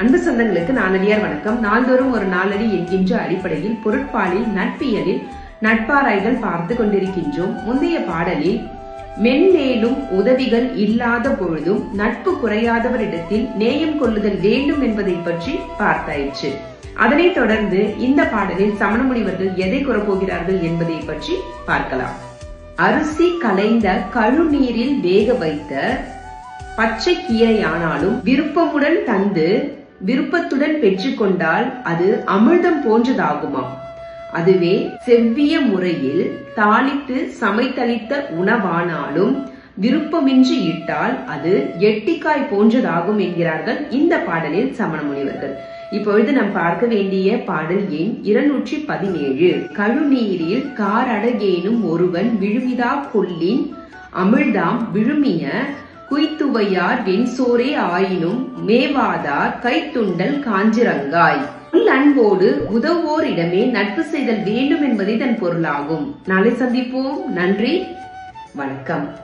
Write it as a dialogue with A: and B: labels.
A: அன்பு சொந்தங்களுக்கு நாளடியார் வணக்கம். நாள்தோறும் ஒரு நாளடி என்கின்ற அடிப்படையில் பொருட்பாலில் நட்பியலில் நட்பாராய்கள் பார்த்து கொண்டிருக்கின்றோம். முந்தைய பாடலில் மென்மேலும் உதவிகள் இல்லாத பொழுதும் நட்பு குறையாதவரிடத்தில் நேயம் கொள்ளுதல் வேண்டும் என்பதை பற்றி பார்த்தாயிற்று. அதனைத் தொடர்ந்து இந்த பாடலில் சமண முனிவர்கள் எதை கூறப்போகிறார்கள் என்பதை பற்றி பார்க்கலாம். அரிசி கலைந்த கழுநீரில் வேக வைத்த பச்சை கீரையானாலும் விருப்பமுடன் தந்து விருப்பத்துடன் பெற்றுக்கொண்டால் அது அமிர்தம் போன்றதாகுமாம் அதுவே செவ்விய முறையில் தாளித்து சமைத்தளித்த உணவானாலும் விருப்பமின்றி இட்டால் அது எட்டிக்காய் போன்றதாகும் என்கிறார்கள் இந்த பாடலில் சமண முனிவர்கள். இப்பொழுது நாம் பார்க்க வேண்டிய பாடல் எண் இருநூற்றி பதினேழு கழுநீரில் காரடகேனும் ஒருவன் விழுமிதா கொல்லின் அமிழ்தாம் விழுமிய குய்த்துவையார் வெண்சோரே ஆயினும் மேவாதார் கைத்துண்டல் காஞ்சிரங்காய். உள் அன்போடு உதவோரிடமே நட்பு செய்தல் வேண்டும் என்பதே இதன் பொருளாகும். நாளை சந்திப்போம். நன்றி. வணக்கம்.